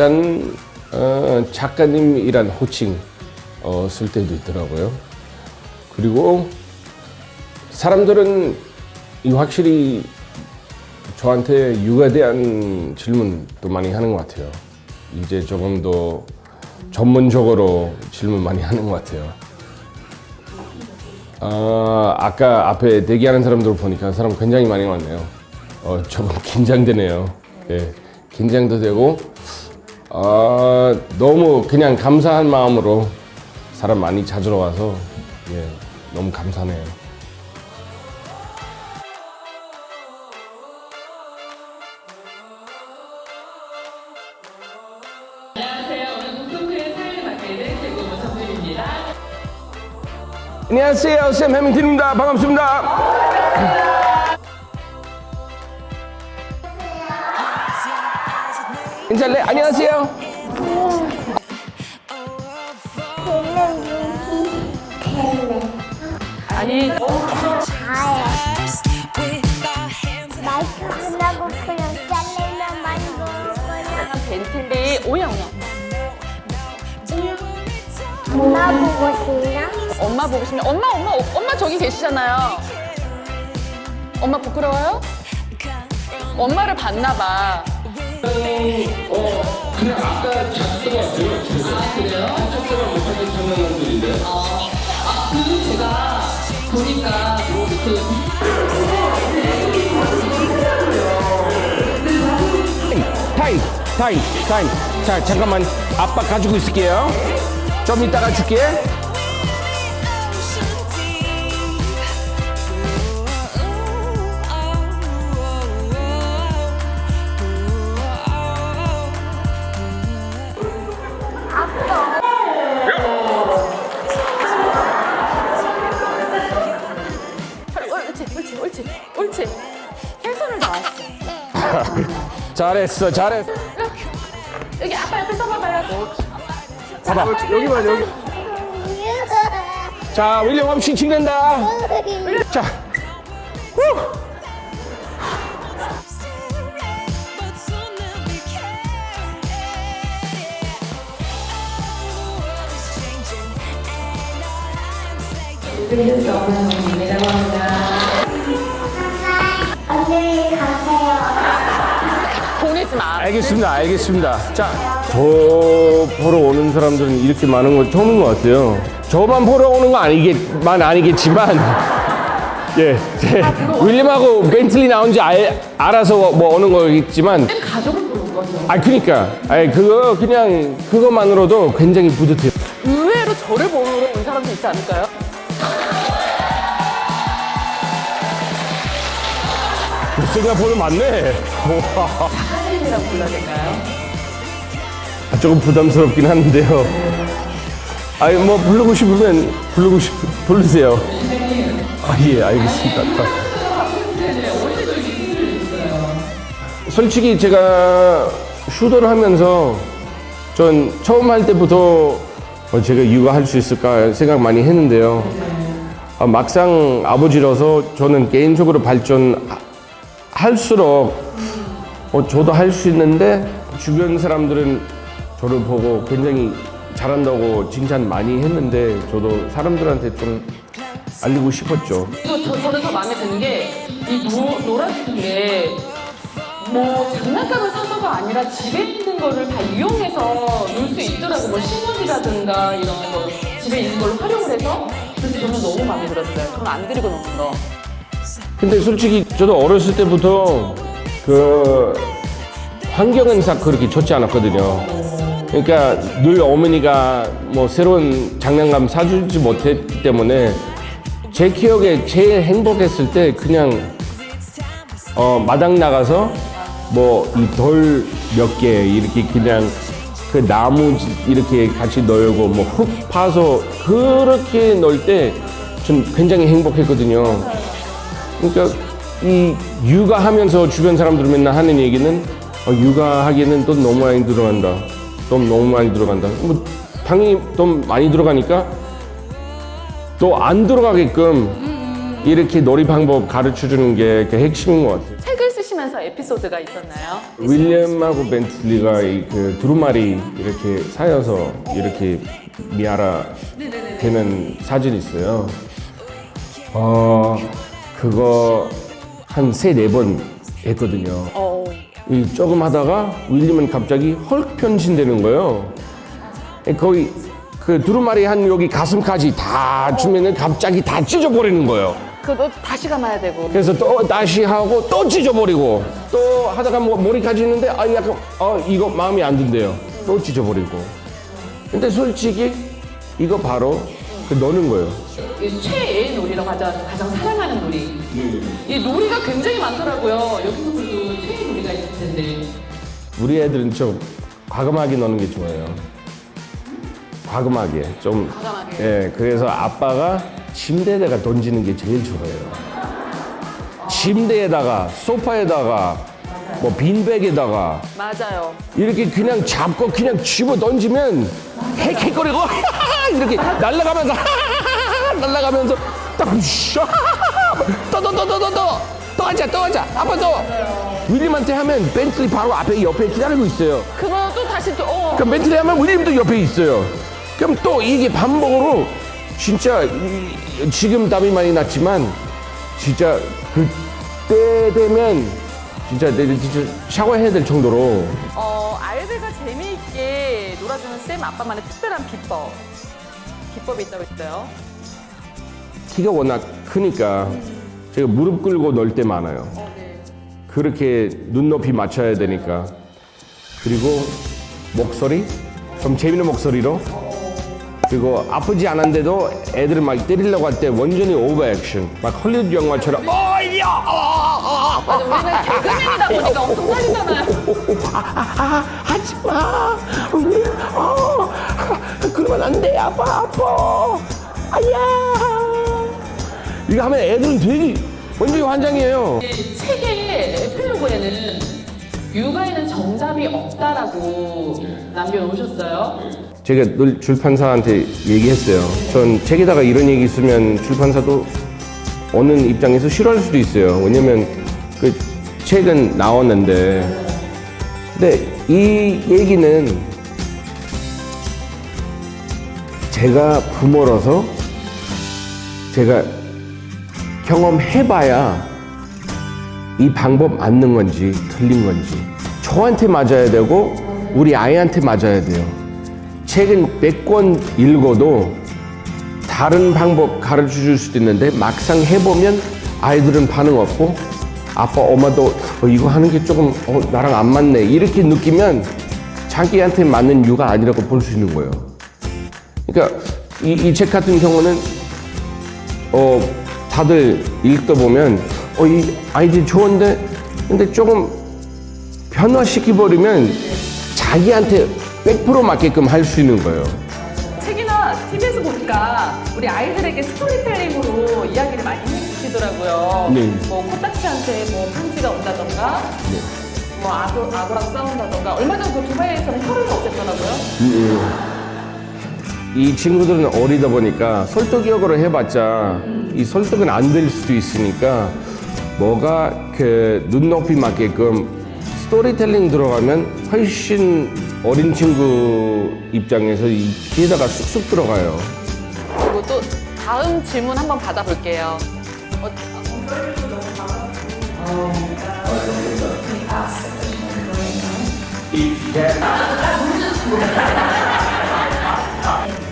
일단 어, 작가님이란 호칭 어, 쓸 때도 있더라고요. 그리고 사람들은 이 확실히 저한테 육아에 대한 질문도 많이 하는 것 같아요. 이제 조금 더 전문적으로 질문 많이 하는 것 같아요. 아, 아까 앞에 대기하는 사람들 보니까 사람 굉장히 많이 왔네요. 어, 조금 긴장되네요. 예, 긴장도 되고, 아, 너무 그냥 감사한 마음으로 사람 많이 찾으러 와서, 예, 너무 감사해요. 안녕하세요. 오늘 북토크의 사연을 맡게 된 대구모 선생입니다. 안녕하세요, 샘 해밍턴입니다. 반갑습니다. 인사할래? 안녕하세요. 아니, 마이크 끝나고 그냥 잘리면 만들 거야. 벤틀리 오영 오영. 엄마 보고 싶나? 엄마 보고 싶냐? 엄마, 엄마, 엄마 저기 계시잖아요. 엄마 부끄러워요? 엄마를 봤나 봐. 그냥 아까 작가가 왔어요. 아, 그래요? 작가가 못하는 장난감들인데. 그 제가 보니까 그 타임, 타임, 타임. 자, 잠깐만. 아빠 가지고 있을게요. 좀 이따가 줄게. 잘했어, 잘했어. 여기 아빠 옆에 서봐봐요. 봐봐. 여기만, 여기. 자, 윌리엄 엄씩 찍는다. 자. 후. 안녕히 가세요. 마. 알겠습니다, 알겠습니다. 자, 저 보러 오는 사람들은 이렇게 많은 건 처음인 것 같아요. 저만 보러 오는 거 아니겠만 아니겠지만, 예, 제 윌리엄하고 벤틀리 나온지 알, 알아서 뭐 오는 거겠지만, 가족을 보는 거죠. 아, 그니까, 아니 그거 그냥 그것만으로도 굉장히 뿌듯해요. 의외로 저를 보러 온 사람도 있지 않을까요? 생각보다 많네. 사진이라고 불러야 될까요? 아, 조금 부담스럽긴 한데요. 아니 뭐 부르고 싶으면 부르고 싶 부르세요. 아 예 알겠습니다. 솔직히 제가 슈터를 하면서 전 처음 할 때부터 어, 제가 육아할 수 있을까 생각 많이 했는데요. 아, 막상 아버지라서 저는 개인적으로 발전할수록 어, 저도 할 수 있는데 주변 사람들은 저를 보고 굉장히 잘한다고 칭찬 많이 했는데 저도 사람들한테 좀 알리고 싶었죠. 또 저, 저는 더 마음에 드는 게이 놀아주는 게뭐 장난감을 사서가 아니라 집에 있는 거를 다 이용해서 놀 수 있더라고 뭐 신문이라든가 이런 거 집에 있는 걸 활용을 해서 그래서 저는 너무 마음에 들었어요. 저는 안 드리고 노는 거. 근데 솔직히 저도 어렸을 때부터 그 환경은 싹 그렇게 좋지 않았거든요. 그러니까 늘 어머니가 뭐 새로운 장난감 사주지 못했기 때문에 제 기억에 제일 행복했을 때 그냥 어, 마당 나가서 뭐 이 돌 몇 개 이렇게 그냥 그 나무 이렇게 같이 놀고 뭐 흙 파서 그렇게 놀때전 굉장히 행복했거든요. 그러니까 이 육아하면서 주변 사람들 맨날 하는 얘기는 어, 육아하기에는 돈 너무 많이 들어간다. 돈 너무 많이 들어간다. 뭐 당연히 돈 많이 들어가니까 또 안 들어가게끔 이렇게 놀이 방법 가르쳐 주는 게그 핵심인 것 같아요. 책을 쓰시면서 에피소드가 있었나요? 윌리엄하고 벤틀리가 이그 두루마리 이렇게 사여서 이렇게 미아라 되는 사진이 있어요. 어 그거 한 세 네 번 했거든요. 어. 이 조금 하다가 윌리엄은 갑자기 헐크 변신되는 거예요. 에, 거의 그 두루마리 한 여기 가슴까지 다 주면은 갑자기 다 찢어버리는 거예요. 그거 다시 감아야 되고. 그래서 또 다시 하고 또 찢어버리고 또 하다가 뭐 머리까지 있는데 아 약간 어 이거 마음에 안 든대요. 또 찢어버리고. 근데 솔직히 이거 바로 그 노는 거예요. 이 최애의 놀이라고 가장, 가장 사랑하는 놀이. 이 놀이가 굉장히 많더라고요. 여기서도 최애 놀이가 있을 텐데. 우리 애들은 좀 과감하게 노는 게 좋아요. 과감하게 좀. 과감하게. 예, 그래서 아빠가 침대에다가 던지는 게 제일 좋아해요. 침대에다가 소파에다가 뭐 빈백에다가 맞아요. 이렇게 그냥 잡고 그냥 집어 던지면 헥헥거리고 이렇게 날아가면서 날아가면서 또또또또또또 또 하자 또 하자 아빠 또 윌림한테 하면 벤틀리 바로 앞에 옆에 기다리고 있어요. 그거 또 다시 또, 어. 그럼 벤틀리 하면 윌림도 옆에 있어요. 그럼 또 이게 반복으로 진짜 이- 지금 땀이 많이 났지만 진짜 그때 되면 진짜 내일 진짜 샤워해야 될 정도로 어, 아이들과 재미있게 놀아주는 쌤 아빠만의 특별한 비법. 비법이 있다고 했어요. 키가 워낙 크니까 제가 무릎 꿇고 놀 때 많아요. 그렇게 눈높이 맞춰야 되니까. 그리고 목소리 좀 재밌는 목소리로 그리고 아프지 않은데도 애들을 막 때리려고 할 때 완전히 오버 액션 막 헐리우드 영화처럼 어 이야 아, 맞아, 우리는 개그맨이다 보니까 엄청 살리잖아요. 아, 하지 마. 어, 그러면 안 돼. 아파, 아파. 아야. 이거 하면 애들은 되게 완전히 환장이에요. 이 책의 에필로그에는 육아에는 정답이 없다라고 남겨놓으셨어요. 제가 늘 출판사한테 얘기했어요. 전 책에다가 이런 얘기 쓰면 출판사도 어느 입장에서 싫어할 수도 있어요. 왜냐면 그 책은 나왔는데. 근데 이 얘기는 제가 부모로서 제가 경험해봐야 이 방법 맞는 건지 틀린 건지 저한테 맞아야 되고 우리 아이한테 맞아야 돼요. 책은 100권 읽어도 다른 방법 가르쳐 줄 수도 있는데 막상 해보면 아이들은 반응 없고 아빠 엄마도 어, 이거 하는 게 조금 어, 나랑 안 맞네 이렇게 느끼면 자기한테 맞는 이유가 아니라고 볼 수 있는 거예요. 그러니까 이 책 같은 경우는 어 다들 읽다 보면 어 이 아이디 좋은데 근데 조금 변화시켜 버리면 자기한테 100% 맞게끔 할 수 있는 거예요. 책이나 TV에서 보니까 우리 아이들에게 스토리텔링으로 이야기를 많이 해주시더라고요. 네. 뭐 코딱지한테 뭐 편지가 온다던가, 뭐 아도, 아도랑 싸운다던가. 얼마 전그 두바이에서는 혀를 없앴더라고요. 이 친구들은 어리다 보니까 설득력으로 해봤자 이 설득은 안 될 수도 있으니까 뭐가 그 눈높이 맞게끔 스토리텔링 들어가면 훨씬 어린 친구 입장에서 이 귀에다가 쑥쑥 들어가요. 그리고 또 다음 질문 한번 받아볼게요. 어,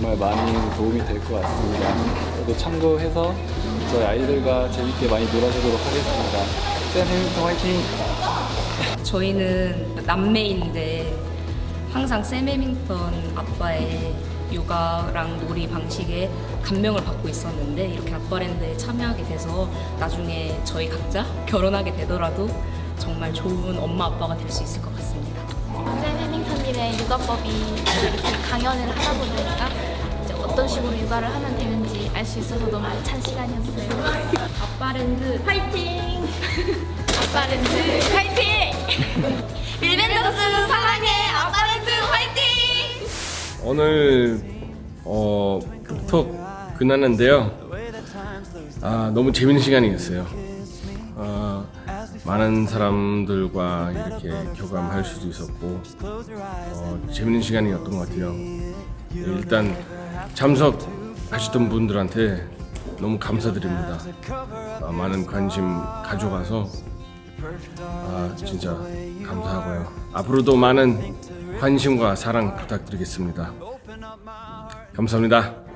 정말 많이 도움이 될 것 같습니다. 저도 참고해서 저희 아이들과 재밌게 많이 놀아주도록 하겠습니다. 쌤 해밍턴 화이팅! 저희는 남매인데 항상 샘 해밍턴 아빠의 육아랑 놀이 방식에 감명을 받고 있었는데 이렇게 아빠랜드에 참여하게 돼서 나중에 저희 각자 결혼하게 되더라도 정말 좋은 엄마 아빠가 될 수 있을 것 같습니다. 샘 해밍턴 님의 육아법이 이렇게 강연을 하다 보니까 이제 어떤 식으로 육아를 하면 되는지 알 수 있어서 너무 알찬 시간이었어요. 아빠랜드 파이팅! 아빠랜드 파이팅! 밀밴더스 사랑해! 아빠랜드 파이팅! 오늘 어, 톡 끝났는데요. 아, 너무 재밌는 시간이었어요. 아, 많은 사람들과 이렇게 교감할 수도 있었고 어, 재밌는 시간이었던 것 같아요. 일단 참석하셨던 분들한테 너무 감사드립니다. 아, 많은 관심 가져가서 아, 진짜 감사하고요. 앞으로도 많은 관심과 사랑 부탁드리겠습니다. 감사합니다.